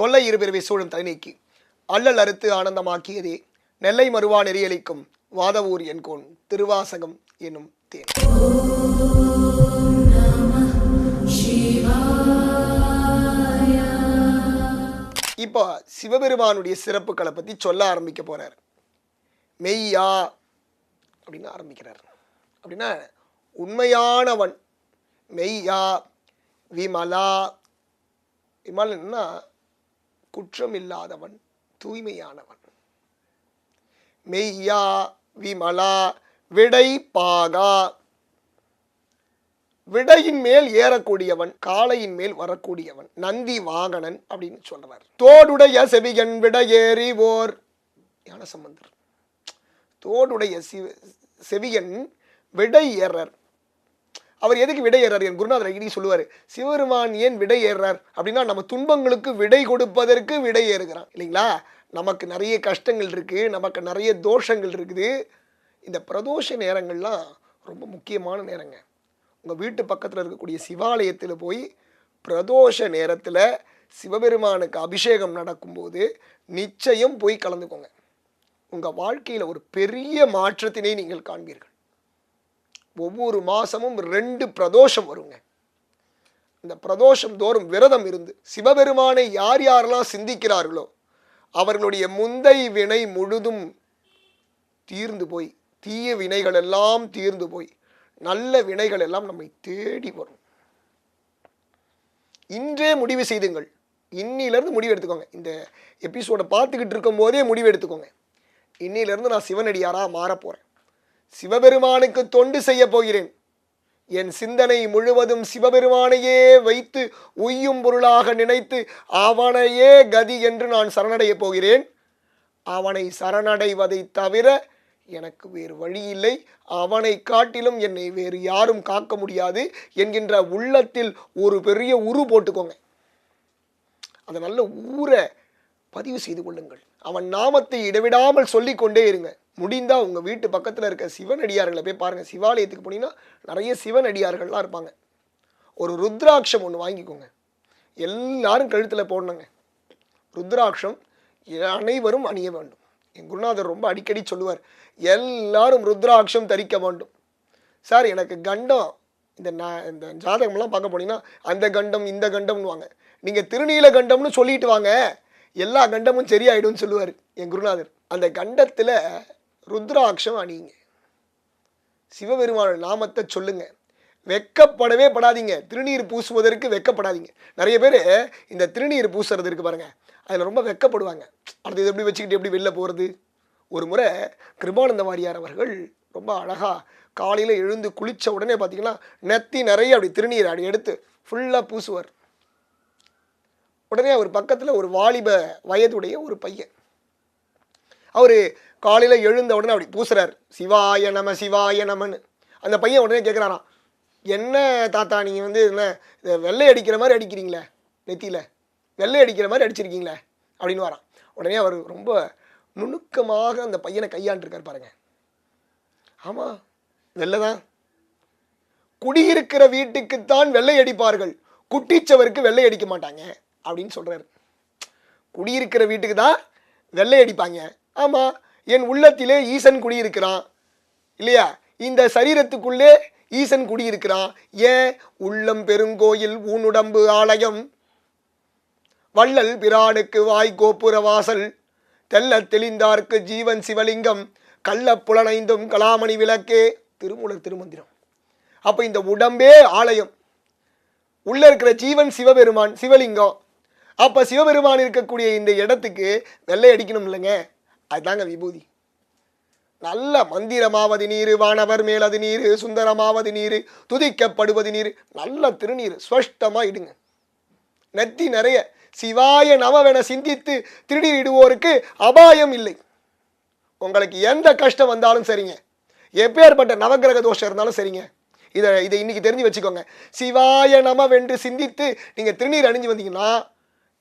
தொல்லை இருபிறவை சூழும் தலைநீக்கி. அல்லல் அறுத்து ஆனந்தமாக்கியதே. நெல்லை மறுவா நெறியளிக்கும் வாதவூர் என்கோன் திருவாசகம் என்னும் தேன். இப்போ சிவபெருமானுடைய சிறப்புகளை பற்றி சொல்ல ஆரம்பிக்க போகிறார் மெய்யா அப்படின்னு ஆரம்பிக்கிறார். அப்படின்னா உண்மையானவன் மெய்யா விமலா. விமலன்னா குற்றம் இல்லாதவன் தூய்மையானவன். மெய்யா விமலா விடை பாகா. விடையின் மேல் ஏறக்கூடியவன் காளையின் மேல் வரக்கூடியவன் நந்தி வாகனன் அப்படின்னு சொல்றார். தோடுடைய செவிகன் விடையேறி ஓர் ஞான சம்பந்தர் தோடுடைய செவியன் விடை ஏறர் அவர் எதுக்கு விடை ஏறார் என் குருநாதர் அடிக்கடி சொல்லுவார் சிவபெருமான் ஏன் விடை ஏறார் அப்படின்னா நம்ம துன்பங்களுக்கு விடை கொடுப்பதற்கு விடை ஏறுகிறான் இல்லைங்களா? நமக்கு நிறைய கஷ்டங்கள் இருக்குது நமக்கு நிறைய தோஷங்கள் இருக்குது. இந்த பிரதோஷ நேரங்கள்லாம் ரொம்ப முக்கியமான நேரங்க. உங்கள் வீட்டு பக்கத்தில் இருக்கக்கூடிய சிவாலயத்தில் போய் பிரதோஷ நேரத்தில் சிவபெருமானுக்கு அபிஷேகம் நடக்கும்போது நிச்சயம் போய் கலந்துக்கோங்க. உங்கள் வாழ்க்கையில் ஒரு பெரிய மாற்றத்தினை நீங்கள் காண்பீர்கள். ஒவ்வொரு மாதமும் ரெண்டு பிரதோஷம் வருங்க. இந்த பிரதோஷம் தோறும் விரதம் இருந்து சிவபெருமானை யார் யாரெல்லாம் சிந்திக்கிறார்களோ அவர்களுடைய முந்தை வினை முழுதும் தீர்ந்து போய் தீய வினைகள் எல்லாம் தீர்ந்து போய் நல்ல வினைகள் எல்லாம் நம்மை தேடி வரும். இன்றே முடிவு செய்துங்கள். இன்னிலிருந்து முடிவு எடுத்துக்கோங்க. இந்த எபிசோடை பார்த்துக்கிட்டு இருக்கும் போதே முடிவு எடுத்துக்கோங்க. இன்னிலிருந்து நான் சிவனடியாராக மாறப் போகிறேன் சிவபெருமானுக்கு தொண்டு செய்ய போகிறேன். என் சிந்தனை முழுவதும் சிவபெருமானையே வைத்து உய்யும் பொருளாக நினைத்து அவனையே கதி என்று நான் சரணடைய போகிறேன். அவனை சரணடைவதை தவிர எனக்கு வேறு வழி இல்லை. அவனை காட்டிலும் என்னை வேறு யாரும் காக்க முடியாது என்கின்ற உள்ளத்தில் ஒரு பெரிய உரு போட்டுக்கோங்க. அதை நல்ல ஊரை பதிவு செய்து கொள்ளுங்கள். அவன் நாமத்தை இடைவிடாமல் சொல்லிக்கொண்டே இருங்க. முடிந்தால் உங்கள் வீட்டு பக்கத்தில் இருக்க சிவனடியார்களை போய் பாருங்கள் சிவாலயத்துக்கு போனீங்கன்னா நிறைய சிவனடியார்கள்லாம் இருப்பாங்க. ஒரு ருத்ராட்சம் ஒன்று வாங்கிக்கோங்க. எல்லாரும் கழுத்தில் போடணுங்க. ருத்ராட்சம் அனைவரும் அணிய வேண்டும். என் குருநாதர் ரொம்ப அடிக்கடி சொல்லுவார் எல்லாரும் ருத்ராட்சம் தரிக்க வேண்டும். சார் எனக்கு கண்டம் இந்த நான் இந்த ஜாதகம்லாம் பார்க்க போனீங்கன்னா அந்த கண்டம் இந்த கண்டம்னுவாங்க நீங்கள் திருநீல கண்டம்னு சொல்லிட்டு வாங்க. எல்லா கண்டமும் சரியாயிடும்னு சொல்லுவார் என் குருநாதர். அந்த கண்டத்தில் ருத்ராட்சம் அணியுங்க. சிவபெருமான நாமத்தை சொல்லுங்க. வெக்கப்படவே படாதீங்க. திருநீர் பூசுவதற்கு வெக்கப்படாதீங்க. நிறைய பேர் இந்த திருநீர் பூசுறது இருக்கு பாருங்க. அதில் ரொம்ப வெக்கப்படுவாங்க. அடுத்து இது எப்படி வச்சுக்கிட்டு எப்படி வெளில போகிறது ஒரு முறை கிருபானந்த வாரியார் அவர்கள் ரொம்ப அழகாக காலையில் எழுந்து குளித்த உடனே பார்த்தீங்கன்னா நெத்தி நிறைய அப்படி திருநீர் அப்படி எடுத்து ஃபுல்லாக பூசுவார். உடனே அவர் பக்கத்தில் ஒரு வாலிப வயதுடைய ஒரு பையன். அவர் காலையில் எழுந்த உடனே அப்படி பூசுறார். சிவாய நம சிவாய நமன்னு. அந்த பையன் உடனே கேட்குறாராம் என்ன தாத்தா நீங்கள் வந்து என்ன வெள்ளை அடிக்கிற மாதிரி அடிக்கிறீங்களே நெத்தியில்? வெள்ளை அடிக்கிற மாதிரி அடிச்சிருக்கீங்களே? அப்படின்னு வரான். உடனே அவர் ரொம்ப நுணுக்கமாக அந்த பையனை கையாண்டிருக்கார் பாருங்க. ஆமாம் வெள்ளை தான். குடியிருக்கிற வீட்டுக்குத்தான் வெள்ளை அடிப்பார்கள். குட்டிச்சவருக்கு வெள்ளை அடிக்க மாட்டாங்க அப்படின்னு சொல்றாரு. குடியிருக்கிற வீட்டுக்கு தான் வெள்ளை அடிப்பாங்க. ஆமாம் என் உள்ளத்திலே ஈசன் குடியிருக்கிறான். இல்லையா? இந்த சரீரத்துக்குள்ளே ஈசன் குடியிருக்கிறான். ஏன்? உள்ளம் பெருங்கோயில் ஊனுடம்பு ஆலயம். வள்ளல் பிரானுக்கு வாய் கோபுர வாசல். தெல்ல தெளிந்தார்க்கு ஜீவன் சிவலிங்கம். கள்ள புலனைந்தும் கலாமணி விளக்கே. திருமூலர் திருமந்திரம். அப்போ இந்த உடம்பே ஆலயம். உள்ள இருக்கிற ஜீவன் சிவபெருமான் சிவலிங்கம். அப்போ சிவபெருமான் இருக்கக்கூடிய இந்த இடத்துக்கு வெள்ளை அடிக்கணும் இல்லைங்க? அதுதாங்க விபூதி. நல்ல மந்திரமாவது நீர் வானவர் மேலது நீர் சுந்தரமாவது நீர் துதிக்கப்படுவது நீர் நல்ல திருநீர் ஸ்பஷ்டமாக இடுங்க. நெத்தி நிறைய சிவாய நவவென சிந்தித்து திருடிடுவோருக்கு அபாயம் இல்லை. உங்களுக்கு எந்த கஷ்டம் வந்தாலும் சரிங்க. எப்பேற்பட்ட நவக்கிரக தோஷம் இருந்தாலும் சரிங்க. இதை இதை இன்னைக்கு தெரிஞ்சு வச்சுக்கோங்க. சிவாய நமவென்று சிந்தித்து நீங்கள் திருநீர் அணிஞ்சு வந்தீங்கன்னா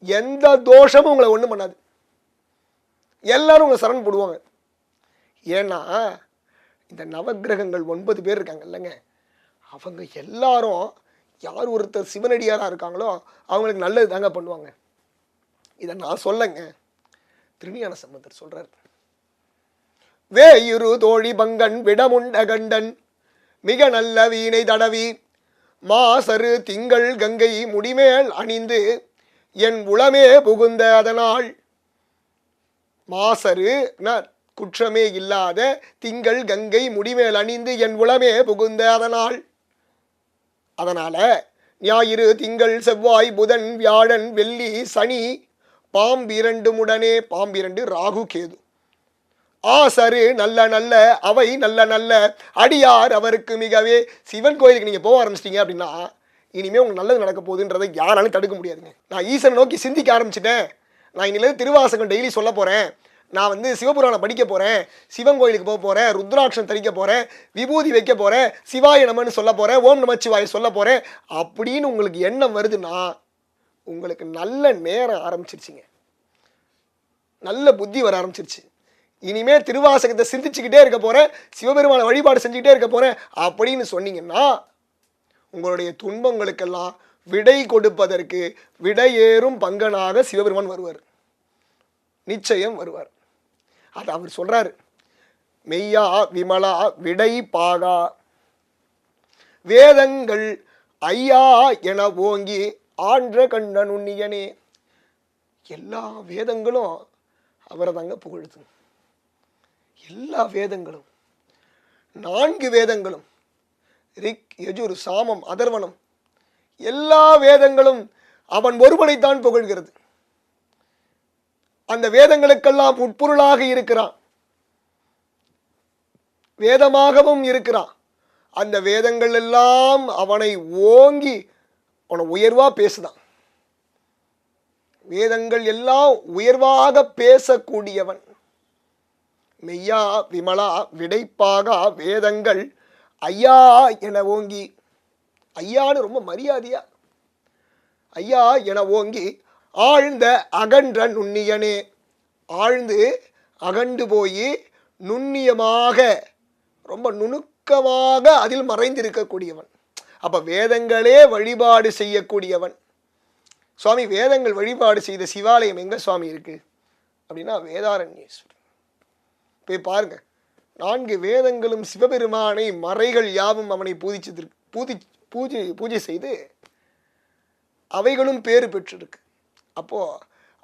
எந்த தோஷமும் உங்களை ஒன்றும் பண்ணாது. எல்லாரும் உங்களை சரண் போடுவாங்க. ஏன்னா இந்த நவக்கிரகங்கள் ஒன்பது பேர் இருக்காங்க இல்லைங்க. அவங்க எல்லாரும் யார் ஒருத்தர் சிவனடியாராக இருக்காங்களோ அவங்களுக்கு நல்லது தாங்க பண்ணுவாங்க. இதை நான் சொல்லங்க. திருஞான சம்பந்தர் சொல்கிறார் வேயுரு தோழி பங்கன் விடமுண்ட கண்டன் மிக நல்ல வீணை தடவி மாசரு திங்கள் கங்கை முடிமேல் அணிந்து என் உளமே புகுந்த அதனால் மாசரு ந- குற்றமே இல்லாத திங்கள் கங்கை முடிமேல் அணிந்து என் உளமே புகுந்த அதனால். அதனால ஞாயிறு திங்கள் செவ்வாய் புதன் வியாழன் வெள்ளி சனி பாம்பிரண்டு உடனே பாம்பிரண்டு ராகு கேது. ஆசரு நல்ல நல்ல அவை நல்ல நல்ல அடியார் அவருக்கு மிகவே. சிவன் கோயிலுக்கு நீங்கள் போக ஆரம்பிச்சிட்டீங்க அப்படின்னா இனிமேல் உங்களுக்கு நல்லது நடக்க போகுதுன்றதை யாராலும் தடுக்க முடியாதுங்க. நான் ஈசனை நோக்கி சிந்திக்க ஆரம்பிச்சிட்டேன். நான் இன்னிலேருந்து திருவாசகம் டெய்லி சொல்ல போகிறேன் நான் வந்து சிவபுராணம் படிக்க போகிறேன் சிவன் கோயிலுக்கு போக போகிறேன் ருத்ராட்சம் தரிக்க போகிறேன் விபூதி வைக்க போகிறேன் சிவாய நமன்னு சொல்ல போகிறேன் ஓம் நமச்சிவாய சொல்ல போகிறேன் அப்படின்னு உங்களுக்கு எண்ணம் வருதுன்னா உங்களுக்கு நல்ல நேரம் ஆரம்பிச்சிருச்சுங்க. நல்ல புத்தி வர ஆரம்பிச்சிருச்சு. இனிமே திருவாசகத்தை சிந்திச்சுக்கிட்டே இருக்க போகிறேன் சிவபெருமான வழிபாடு செஞ்சுக்கிட்டே இருக்க போகிறேன் அப்படின்னு சொன்னீங்கன்னா உங்களுடைய துன்பங்களுக்கெல்லாம் விடை கொடுப்பதற்கு விடையேறும் பங்கனாக சிவபெருமான் வருவார். நிச்சயம் வருவார். அது அவர் சொல்றாரு. மெய்யா விமலா விடை பாகா. வேதங்கள் ஐயா என ஓங்கி ஆன்ற கண்ட நுண்ணியனே எல்லா வேதங்களும் அவரை தாங்க புகழ்த்து எல்லா வேதங்களும். நான்கு வேதங்களும். ரிக் யஜுர் சாமம் அதர்வனம் எல்லா வேதங்களும் அவன் ஒருவனைத்தான் புகழ்கிறது. அந்த வேதங்களுக்கெல்லாம் உட்பொருளாக இருக்கிறான். வேதமாகவும் இருக்கிறான். அந்த வேதங்கள் எல்லாம் அவனை ஓங்கி அவனை உயர்வா பேசுதான். வேதங்கள் எல்லாம் உயர்வாக பேசக்கூடியவன். மெய்யா விமலா விடைப்பாகா வேதங்கள் ஐயா என ஓங்கி ஐயான்னு ரொம்ப மரியாதையா? ஐயா என ஓங்கி ஆழ்ந்த அகன்ற நுண்ணியனே ஆழ்ந்து அகண்டு போய் நுண்ணியமாக ரொம்ப நுணுக்கமாக அதில் மறைந்திருக்கக்கூடியவன். அப்போ வேதங்களே வழிபாடு செய்யக்கூடியவன். சுவாமி வேதங்கள் வழிபாடு செய்த சிவாலயம் எங்கே சுவாமி இருக்கு? அப்படின்னா வேதாரண்யேஸ்வரர் போய் பாருங்க நான்கு வேதங்களும் சிவபெருமானை மறைகள் யாவும் அவனை பூதிச்சது பூதி பூஜை பூஜை செய்து அவைகளும் பேறு பெற்றிருக்கு. அப்போது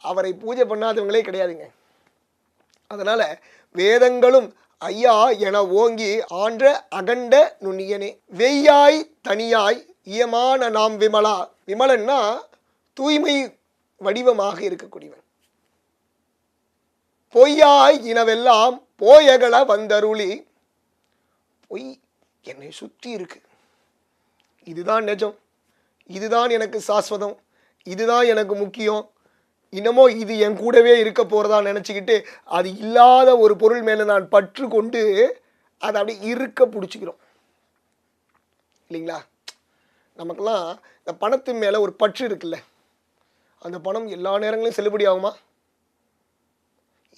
அவரை பூஜை பண்ணாதவங்களே கிடையாதுங்க. அதனால் வேதங்களும் ஐயா என ஓங்கி ஆன்ற அகண்ட நுண்ணியனே வெய்யாய் தனியாய் இயமான நாம் விமலா விமலன்னா தூய்மை வடிவமாக இருக்கக்கூடியவன். பொய்யாய் இனவெல்லாம் போயகள வந்தருளி பொய் என்னை சுற்றி இருக்கு. இதுதான் நிஜம். இதுதான் எனக்கு சாஸ்வதம். இதுதான் எனக்கு முக்கியம். இன்னமோ இது என் கூடவே இருக்க போகிறதா நினச்சிக்கிட்டு அது இல்லாத ஒரு பொருள் மேலே நான் பற்று கொண்டு அதை அப்படியே இருக்க பிடிச்சிக்கிறோம். இல்லைங்களா? நமக்கெல்லாம் இந்த பணத்தின் மேலே ஒரு பற்று இருக்குல்ல. அந்த பணம் எல்லா நேரங்களிலும் செல்லுபடி ஆகுமா?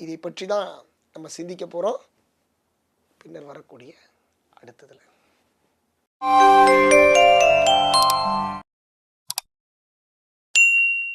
இதை பற்றி தான் நம்ம சிந்திக்க போகிறோம் பின்னர் வரக்கூடிய அடுத்ததில்.